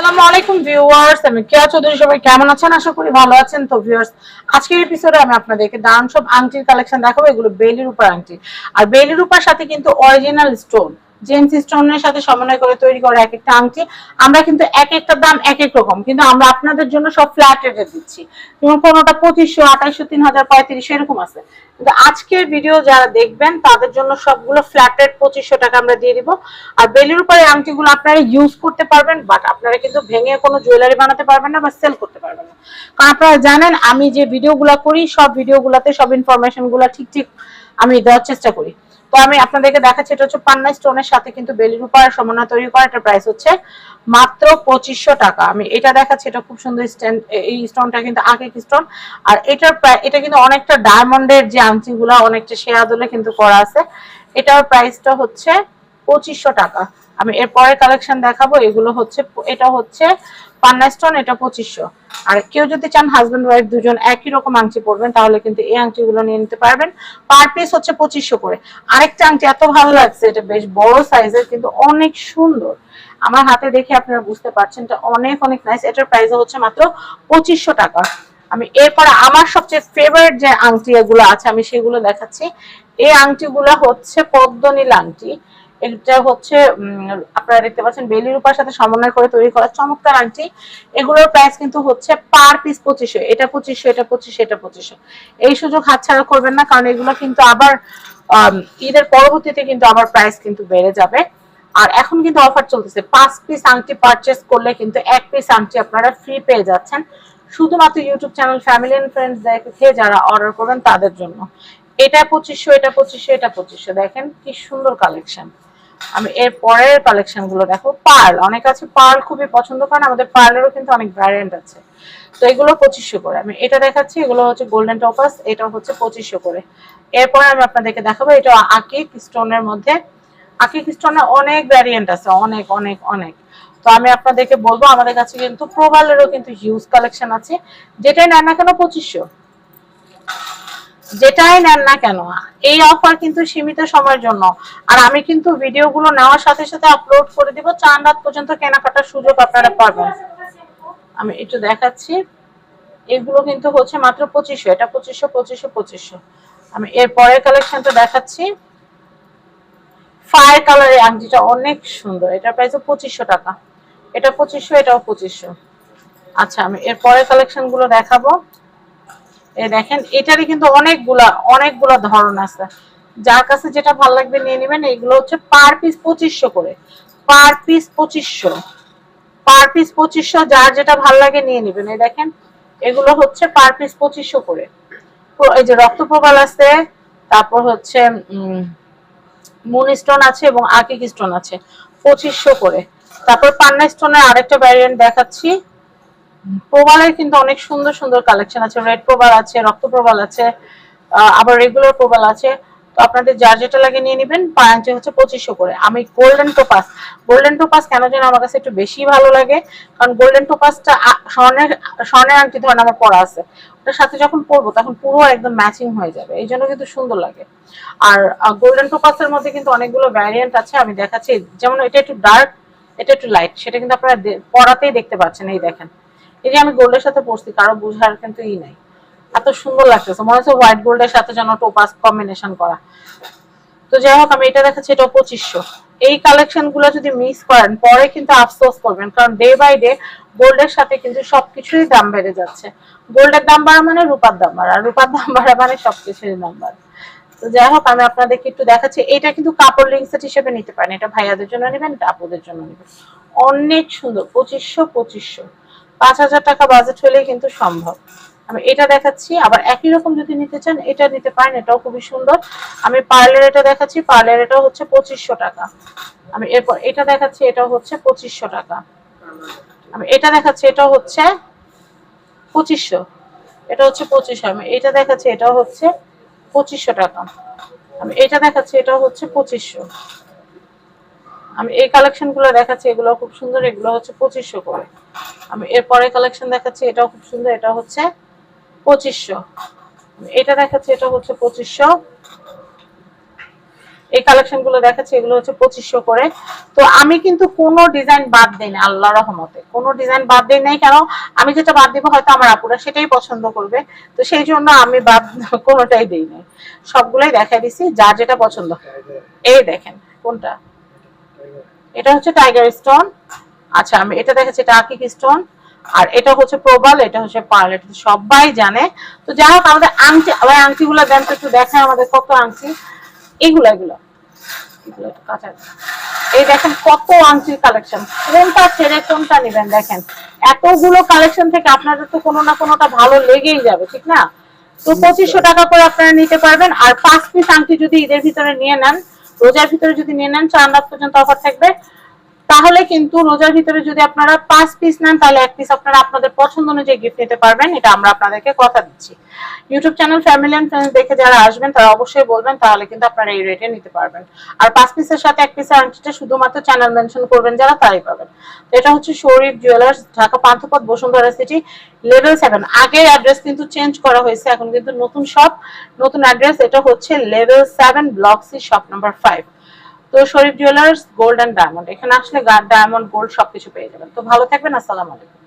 আসসালামু চৌধুরী, সবাই কেমন আছেন? আশা করি ভালো আছেন। তো আজকের আমি আপনাদেরকে সব আংটির কালেকশন দেখাবো। এগুলো বেলির উপর আংটি। আর বেলির উপর সাথে কিন্তু অরিজিনাল স্টোন জেমস স্টোনের সাথে সমন্বয় করে তৈরি করা এক একটা আংটি। আমরা কিন্তু এক একটা দাম, এক এক রকম। কিন্তু আমরা আপনাদের জন্য সব ফ্ল্যাট রেটে দিচ্ছি। যেমন কোনোটা পঁচিশশো, আঠাইশশো তিন হাজার পঁয়ত্রিশশো এরকম আছে। কিন্তু আজকের ভিডিও যারা দেখবেন, তাদের জন্য সবগুলো ফ্ল্যাট রেট পঁচিশশো টাকা আমরা দিয়ে দিব। আর বেলির উপরে আংটিগুলো আপনারা ইউজ করতে পারবেন বাট আপনারা কিন্তু ভেঙে কোনো জুয়েলারি বানাতে পারবেন না বা সেল করতে পারবেন না। কারণ আপনারা জানেন, আমি যে ভিডিওগুলো করি, সব ভিডিওগুলোতে সব ইনফরমেশনগুলো ঠিক ঠিক আমি দেওয়ার চেষ্টা করি। তো আমি আপনাদেরকে দেখাচ্ছি, এটা হচ্ছে পান্না স্টোনের সাথে কিন্তু বেলির উপর সমন্বয় তৈরি করা এটা প্রাইস হচ্ছে মাত্র পঁচিশশো টাকা। আমি এটা দেখাচ্ছি, এটা খুব সুন্দর স্ট্যান্ড এই স্টোনটা কিন্তু আঁকিক স্টোন আর এটার এটা কিন্তু অনেকটা ডায়মন্ডের যে আংটিগুলো, অনেকটা শেয়া দলে কিন্তু করা আছে। এটার প্রাইসটা হচ্ছে পঁচিশশো টাকা। আমি এর পরের কালেকশন দেখাবো, এগুলো হচ্ছে এটা হচ্ছে পান্না স্টোন এটা পঁচিশশো। আর কেউ যদি চান হাজব্যান্ড ওয়াইফ দুজন একই রকম আংটি পরবেন, তাহলে কিন্তু এই আংটিগুলো নিয়ে নিতে পারবেন। পার পিস হচ্ছে পঁচিশশো করে। আরেকটা আংটি এত ভালো লাগছে, এটা বেশ বড় সাইজের কিন্তু অনেক সুন্দর। আমার হাতে দেখে আপনারা বুঝতে পারছেন, এটা অনেক অনেক নাইস এটার প্রাইস হচ্ছে মাত্র পঁচিশশো টাকা। আমি এরপরে আমার সবচেয়ে ফেভারিট যে আংটি এগুলো আছে, আমি সেগুলো দেখাচ্ছি। এই আংটিগুলো হচ্ছে পদ্মনীল আংটি। এটা হচ্ছে আপনারা দেখতে পাচ্ছেন বেলির উপার সাথে সমন্বয় করে তৈরি করা চমৎকার আংটি। এগুলোর প্রাইস কিন্তু হচ্ছে পার পিস পঁচিশশো। এটা পঁচিশশো এটা পঁচিশশো এটা পঁচিশশো। এই সুযোগ হাতছাড়া করবেন না, কারণ এগুলো কিন্তু আবার ঈদের পরবর্তীতে কিন্তু আবার প্রাইস কিন্তু বেড়ে যাবে। আর এখন কিন্তু অফার চলতেছে। পাঁচ পিস আংটি পারচেস করলে কিন্তু এক পিস আংটি আপনারা ফ্রি পেয়ে যাচ্ছেন। শুধুমাত্র YouTube channel family and friends দেখে যারা অর্ডার করবেন তাদের জন্য। এটা পঁচিশশো এটা পঁচিশশো এটা পঁচিশশো। দেখেন কি সুন্দর কালেকশন আমি এর পরের কালেকশনগুলো দেখো পার্ল অনেক আছে পার্ল খুবই পছন্দ করেন আমাদের পার্লেরও কিন্তু অনেক ভ্যারিয়েন্ট আছে। তো এগুলো পঁচিশশো করে। আমি এটা দেখাচ্ছি, এগুলো হচ্ছে গোল্ডেন টপাস এটা হচ্ছে পঁচিশশো করে। এরপরে আমি আপনাদেরকে দেখাবো এটা আকিক স্টোনের মধ্যে। আকিক স্টোনের অনেক ভ্যারিয়েন্ট আছে, অনেক অনেক অনেক। তো আমি আপনাদেরকে বলব, আমাদের কাছে কিন্তু প্রোবালেরও কিন্তু হিউজ কালেকশন আছে। যেটাই নেন না কেন পঁচিশশো। যেটাই নেন না কেন, এই অফার কিন্তু সীমিত সময়ের জন্য। আর আমি কিন্তু ভিডিওগুলো নেওয়ার সাথে সাথে আপলোড করে দিব, চার রাত পর্যন্ত কেনাকাটার সুযোগ আপনারা পাবেন। আমি একটু দেখাচ্ছি, এগুলো কিন্তু হচ্ছে মাত্র পঁচিশশো, এটা পঁচিশশো পঁচিশশো পঁচিশশো। আমি এর পরের কালেকশনটা দেখাচ্ছি। ফায়ার কালারের আংটিটা অনেক সুন্দর এটা প্রাইস পঁচিশশো টাকা। এটা পঁচিশশো, এটাও পঁচিশশো। আচ্ছা আমি এর পরের কালেকশনগুলো দেখাবো। এই দেখেন, এটারই কিন্তু অনেকগুলা অনেকগুলা ধরন আছে। যার কাছে যেটা ভালো লাগবে নিয়ে নেবেন, এগুলো হচ্ছে পার পিস পঁচিশশো করে। পার পিস পঁচিশশো। পার পিস পঁচিশশো, যার যেটা ভালো লাগে নিয়ে নেবেন। এই দেখেন, এগুলো হচ্ছে পার পিস পঁচিশশো করে। এই যে রক্তপ্রবাল আছে, তারপর হচ্ছে মুন স্টোন আছে এবং আকিক স্টোন আছে, পঁচিশশো করে। তারপর পান্না স্টোনের আরেকটা ভ্যারিয়েন্ট দেখাচ্ছি। প্রবালের কিন্তু অনেক সুন্দর সুন্দর কালেকশন আছে। রেড প্রবাল আছে, রক্ত প্রবাল আছে আবার রেগুলার প্রবাল আছে। তো আপনাদের যার যেটা লাগে নিয়ে নেবেন। পাঁচে হচ্ছে পঁচিশশো করে। আমি গোল্ডেন টোপাস গোল্ডেন টোপাস কেন যেন আমার কাছে একটু বেশি ভালো লাগে? কারণ গোল্ডেন টোপাসটা স্বর্ণের স্বর্ণের আংটি ধরেন আমার পরা আছে। ওটার সাথে যখন পরবো, তখন পুরো একদম ম্যাচিং হয়ে যাবে। এই জন্য কিন্তু সুন্দর লাগে। আর গোল্ডেন টোপাসের মধ্যে কিন্তু অনেকগুলো ভ্যারিয়েন্ট আছে। আমি দেখাচ্ছি। যেমন এটা একটু ডার্ক এটা একটু লাইট সেটা কিন্তু আপনারা পরাতেই দেখতে পাচ্ছেন। এই দেখেন। এই যে আমি গোল্ডের সাথে পরছি কারও বুঝার কিন্তু ই নাই। এত সুন্দর লাগতেছে, মনে হচ্ছে হোয়াইট গোল্ডের সাথে যেন টোপাস কম্বিনেশন করা। তো যাই হোক, আমি এটা দেখাচ্ছি, এটা পঁচিশশো। এই কালেকশনগুলো যদি মিস করেন, পরে কিন্তু আফসোস করবেন, কারণ ডে বাই ডে গোল্ডের সাথে কিন্তু সবকিছুরই দাম বেড়ে যাচ্ছে। গোল্ডের দাম বাড়া মানে রূপার দাম বাড়া রূপার দাম বাড়া মানে সবকিছুরই দাম বাড়া। তো যাই হোক, আমি আপনাদেরকে একটু দেখাচ্ছি, এটা কিন্তু কাপড় লিঙ্ক সেট হিসেবে নিতে পারেন, এটা ভাইয়াদের জন্য নেবেন, এটা আপুদের জন্য নেবেন। অনেক সুন্দর, পঁচিশশো পঁচিশশো। পাঁচ হাজার টাকা বাজেট হলেই কিন্তু সম্ভব। আমি এটা দেখাচ্ছি, আবার একই রকম যদি নিতে চান, এটা নিতে পারেন, এটাও খুবই সুন্দর। আমি পার্লার এটা দেখাচ্ছি পার্লার এটা হচ্ছে পঁচিশশো টাকা। আমি এরপর এটা দেখাচ্ছি এটা হচ্ছে পঁচিশশো টাকা। আমি এটা দেখাচ্ছি এটা হচ্ছে পঁচিশশো। এটা হচ্ছে পঁচিশশো, আমি এটা দেখাচ্ছি এটা হচ্ছে পঁচিশশো টাকা। আমি এটা দেখাচ্ছি এটা হচ্ছে পঁচিশশো। আমি এই কালেকশনগুলো দেখাচ্ছি, এগুলো খুব সুন্দর, এগুলো হচ্ছে পঁচিশশো করে। আমি এরপরে কালেকশন দেখাচ্ছি, এটাও খুব সুন্দর, এটা হচ্ছে পঁচিশশো। এটা দেখাচ্ছি, এটা হচ্ছে পঁচিশশো। এই কালেকশনগুলো দেখাচ্ছি, এগুলো হচ্ছে পঁচিশশো করে। তো আমি কিন্তু কোনো ডিজাইন বাদ দিই না আল্লাহ রহমতে। কোনো ডিজাইন বাদ দিই নাই কেন আমি যেটা বাদ দিব হয়তো আমার আপুরা সেটাই পছন্দ করবে। তো সেই জন্য আমি বাদ কোনোটাই দিই নাই। সবগুলাই দেখাই দিছি যার যেটা পছন্দ। এই দেখেন, কোনটা? এটা হচ্ছে টাইগার স্টোন আচ্ছা আমি এটা দেখাচ্ছি এটা আকিক স্টোন আর এটা হচ্ছে প্রবাল এটা হচ্ছে পার্ল এটা সবাই জানে। তো যাই হোক আমাদের আংটি আবার আংটিগুলো দেন তো একটু দেখায় আমাদের কত আংটি এগুলো এগুলো। এই দেখেন কত আংটির কালেকশন কোনটা ছেড়ে কোনটা নেবেন দেখেন। এতগুলো কালেকশন থেকে আপনাদের তো কোনো না কোনোটা ভালো লেগেই যাবে ঠিক না? তো পঁচিশশো টাকা করে আপনারা নিতে পারবেন। আর পাঁচ পিস আংটি যদি ঈদের ভিতরে নিয়ে নেন রোজার ভিতরে যদি নিয়ে নেন চার রাত পর্যন্ত অফার থাকবে। তাহলে কিন্তু রোজার ভিতরে যদি আপনারা পাঁচ পিস নেন, তাহলে এক পিস আপনারা আপনাদের পছন্দ অনুযায়ী গিফট নিতে পারবেন। এটা আমরা আপনাদেরকে কথা দিচ্ছি। YouTube channel family and friends দেখে যারা আসবেন, তারা অবশ্যই বলবেন, তাহলে কিন্তু আপনারা এই রেটে নিতে পারবেন। আর পাঁচ পিসের সাথে এক পিসের আংটিটা শুধুমাত্র চ্যানেল মেনশন করবেন যারা, তাই পাবেন। এটা হচ্ছে Sharif jewellers Dhaka Panthapath, Bashundhara city level seven আগের অ্যাড্রেস কিন্তু চেঞ্জ করা হয়েছে, এখন কিন্তু নতুন শপ নতুন অ্যাড্রেস এটা হচ্ছে level seven block C shop number five তো Sharif jewellers gold and diamond এখানে আসলে ডায়মন্ড গোল্ড সবকিছু পেয়ে যাবেন। তো ভালো থাকবেন, আসসালাম আলাইকুম।